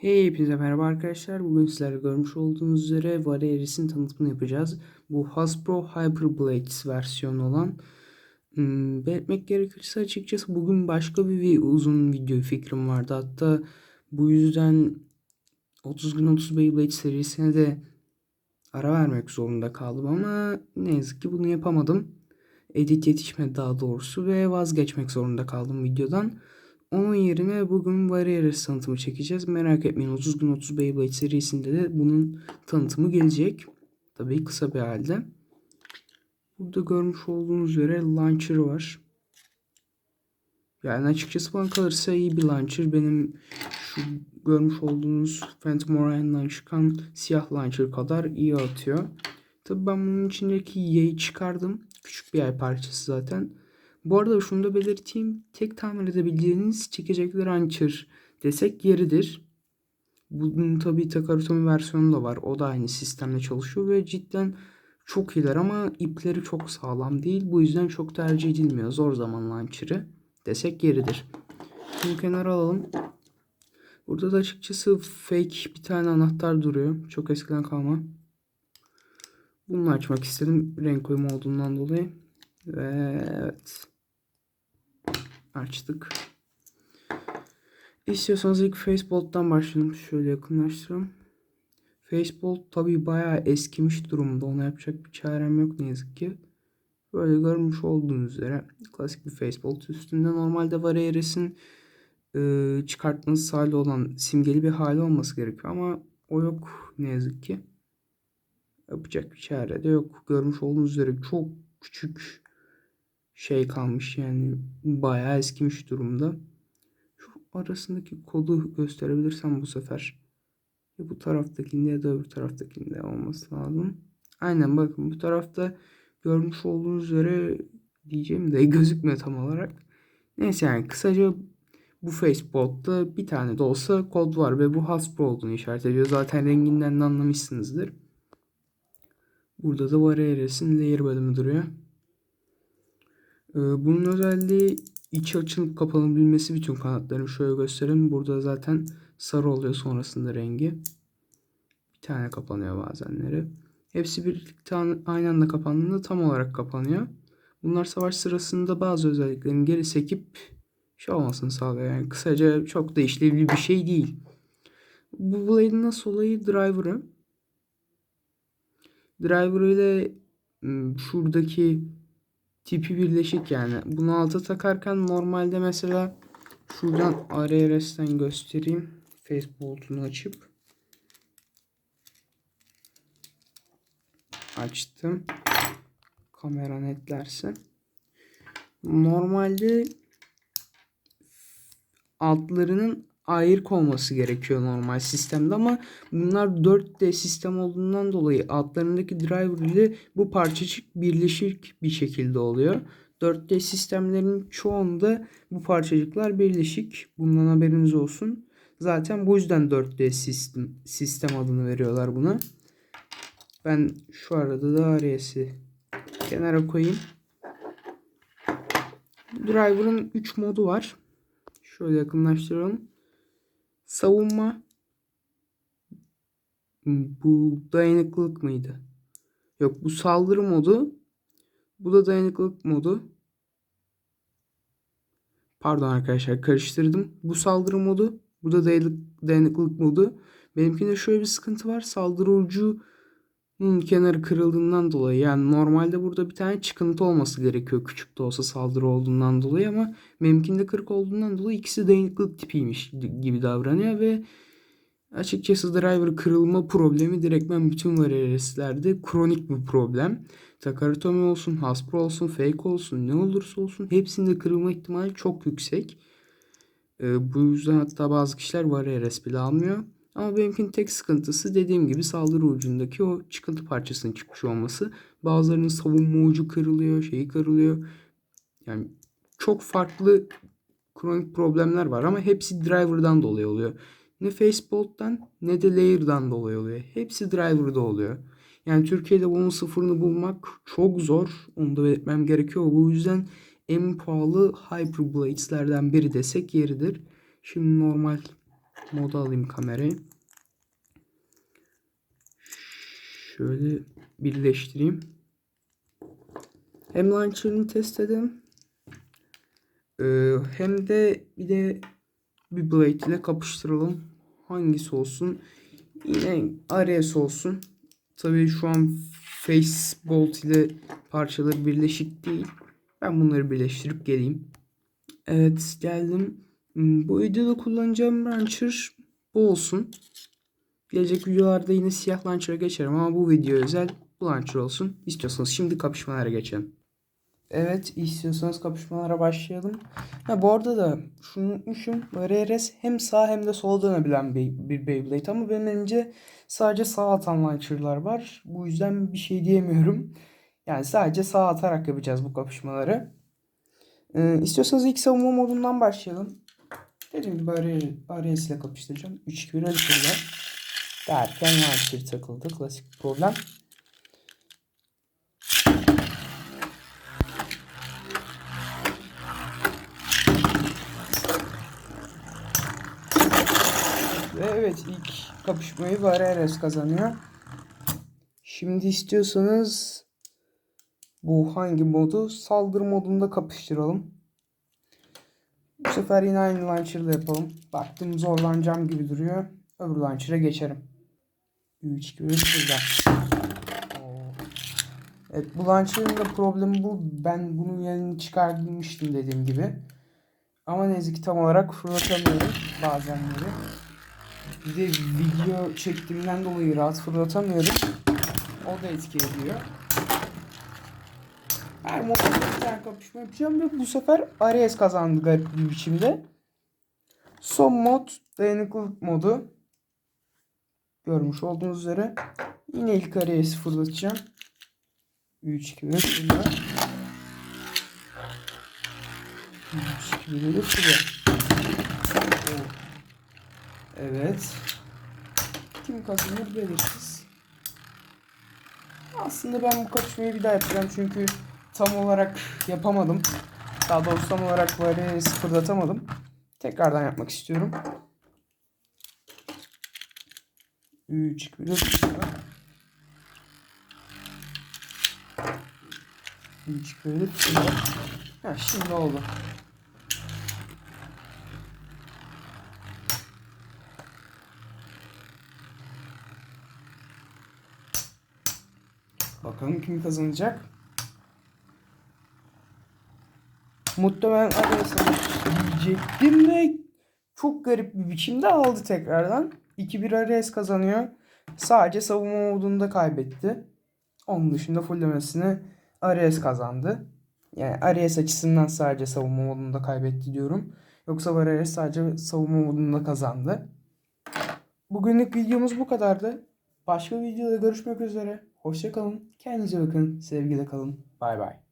Hey hepinize merhaba arkadaşlar. Bugün sizler görmüş olduğunuz üzere Varieris'in tanıtımını yapacağız. Bu Hasbro Hyper Blades versiyonu olan. Hmm, belirtmek gerekirse açıkçası bugün başka bir uzun video fikrim vardı. Hatta bu yüzden 30 gün 30 Beyblade serisine de ara vermek zorunda kaldım ama ne yazık ki bunu yapamadım. Edit yetişmedi daha doğrusu ve vazgeçmek zorunda kaldım videodan. Onun yerine bugün Varieres tanıtımı çekeceğiz. Merak etmeyin 30 gün 30 Beyblade serisinde de bunun tanıtımı gelecek. Tabii kısa bir halde. Burada görmüş olduğunuz üzere launcher var. Yani açıkçası bana kalırsa iyi bir launcher. Benim şu görmüş olduğunuz Phantom Orion'dan çıkan siyah launcher kadar iyi atıyor. Tabii ben bunun içindeki yayı çıkardım. Küçük bir yay parçası zaten. Bu arada şunu da belirteyim. Tek tamir edebileceğiniz çekecekli launcher desek yeridir. Bunun tabii Takaritomi versiyonu da var. O da aynı sistemle çalışıyor ve cidden çok iyiler ama ipleri çok sağlam değil. Bu yüzden çok tercih edilmiyor. Zor zaman launcher'ı desek yeridir. Bunu kenara alalım. Burada da açıkçası fake bir tane anahtar duruyor. Çok eskiden kalma. Bunu açmak istedim renk uyumu olduğundan dolayı. Ve evet. Açtık. İstiyorsanız ilk Facebolt'tan başlayalım. Şöyle yakınlaştıralım. Facebolt tabii bayağı eskimiş durumda. Ona yapacak bir çarem yok ne yazık ki. Böyle görmüş olduğunuz üzere klasik bir Facebolt. Üstünde normalde Varieres'in e, çıkartması hali olan simgeli bir hali olması gerekiyor ama o yok ne yazık ki. Yapacak bir çare de yok. Görmüş olduğunuz üzere çok küçük şey kalmış yani bayağı eskimiş durumda. Şu arasındaki kodu gösterebilirsem bu sefer. Ya bu taraftakinde ya da öbür taraftakinde olması lazım. Aynen bakın bu tarafta görmüş olduğunuz üzere diyeceğim de gözükmüyor tam olarak. Neyse yani kısaca bu Facebook'ta bir tane de olsa kod var ve bu Hasbro olduğunu işaret ediyor. Zaten renginden de anlamışsınızdır. Burada da Varieres'in layer bölümü duruyor. Ee, bunun özelliği içi açılıp kapanabilmesi bütün kanatlarını şöyle göstereyim. Burada zaten sarı oluyor sonrasında rengi. Bir tane kapanıyor bazenleri. Hepsi birlikte aynı anda kapandığında tam olarak kapanıyor. Bunlar savaş sırasında bazı özelliklerin geri sekip şey olmasını sağlıyor. Yani kısaca çok da işlevli bir şey değil. Bu Blade'in nasıl olayı driver'ı. Driver ile şuradaki tipi birleşik yani. Bunu alta takarken normalde mesela şuradan RRS'ten göstereyim. Facebook'unu açıp açtım. Kamera netlerse. Normalde altlarının ayrık olması gerekiyor normal sistemde ama bunlar 4D sistem olduğundan dolayı altlarındaki driver ile bu parçacık birleşik bir şekilde oluyor. 4D sistemlerin çoğunda bu parçacıklar birleşik. Bundan haberiniz olsun. Zaten bu yüzden 4D sistem, sistem adını veriyorlar buna. Ben şu arada da RS'i kenara koyayım. Driver'ın 3 modu var. Şöyle yakınlaştıralım. Savunma bu dayanıklılık mıydı? Yok bu saldırı modu. Bu da dayanıklılık modu. Pardon arkadaşlar karıştırdım. Bu saldırı modu. Bu da dayanıklılık modu. Benimkinde şöyle bir sıkıntı var. Saldırı ucu kenarı kırıldığından dolayı yani normalde burada bir tane çıkıntı olması gerekiyor küçük de olsa saldırı olduğundan dolayı ama benimkinde kırık olduğundan dolayı ikisi dayanıklılık tipiymiş gibi davranıyor ve açıkçası driver kırılma problemi direktmen bütün varieslerde kronik bir problem. Takaritomi olsun, Hasbro olsun, Fake olsun ne olursa olsun hepsinde kırılma ihtimali çok yüksek. Ee, bu yüzden hatta bazı kişiler varieres bile almıyor. Ama benimkinin tek sıkıntısı dediğim gibi saldırı ucundaki o çıkıntı parçasının çıkmış olması. Bazılarının savunma ucu kırılıyor, şeyi kırılıyor. Yani çok farklı kronik problemler var ama hepsi driver'dan dolayı oluyor. Ne Facebook'tan ne de layer'dan dolayı oluyor. Hepsi driver'da oluyor. Yani Türkiye'de bunun sıfırını bulmak çok zor. Onu da belirtmem gerekiyor. Bu yüzden en pahalı Hyperblades'lerden biri desek yeridir. Şimdi normal moda alayım kamerayı. Şöyle birleştireyim. Hem launcher'ını test edelim. Ee, hem de bir de bir blade ile kapıştıralım. Hangisi olsun? Yine Ares olsun. Tabii şu an Face Bolt ile parçaları birleşik değil. Ben bunları birleştirip geleyim. Evet geldim. Hmm, Bu videoda kullanacağım launcher bu olsun. Gelecek videolarda yine siyah launcher'a geçerim ama bu video özel bu launcher olsun. İstiyorsanız şimdi kapışmalara geçelim. Evet istiyorsanız kapışmalara başlayalım. Ha bu arada da şunu unutmuşum. RRS hem sağ hem de sola dönebilen bir, bir Beyblade ama benim elimce sadece sağ atan launcher'lar var. Bu yüzden bir şey diyemiyorum. Yani sadece sağ atarak yapacağız bu kapışmaları. Ee, istiyorsanız ilk savunma modundan başlayalım. Dediğim gibi RRS ile kapıştıracağım. 3-2-1 ölçüyle. Derken launcher takıldı. Klasik bir problem. Ve evet ilk kapışmayı Varese kazanıyor. Şimdi istiyorsanız bu hangi modu? Saldırı modunda kapıştıralım. Bu sefer yine aynı launcher'la yapalım. Baktım zorlanacağım gibi duruyor. Öbür launcher'a geçerim. 3 2 1 şurada. Evet bu launcher'ın da problemi bu. Ben bunun yerini çıkarmıştım dediğim gibi. Ama ne yazık ki tam olarak fırlatamıyorum bazenleri. Bir de video çektiğimden dolayı rahat fırlatamıyorum. O da etki ediyor. Her modda bir tane kapışma yapacağım ve bu sefer Ares kazandı garip bir biçimde. Son mod dayanıklılık modu. Görmüş olduğunuz üzere. Yine ilk Ares'i fırlatacağım. 3 2 1 fırla. 3 2 1 fırla. Evet. Kim kazanır belirsiz. Aslında ben bu kapışmayı bir daha yapacağım çünkü tam olarak yapamadım. Daha doğrusu tam olarak böyle sıfırlatamadım. Tekrardan yapmak istiyorum. 3 2 1 3 2 1 Ha şimdi oldu. Bakalım kim kazanacak. Muhtemelen Ares'a diyecektim ve çok garip bir biçimde aldı tekrardan. 2-1 Ares kazanıyor. Sadece savunma modunda kaybetti. Onun dışında fullemesini Ares kazandı. Yani Ares açısından sadece savunma modunda kaybetti diyorum. Yoksa Ares sadece savunma modunda kazandı. Bugünlük videomuz bu kadardı. Başka videoda görüşmek üzere. Hoşçakalın. Kendinize bakın. Sevgiyle kalın. Bay bay.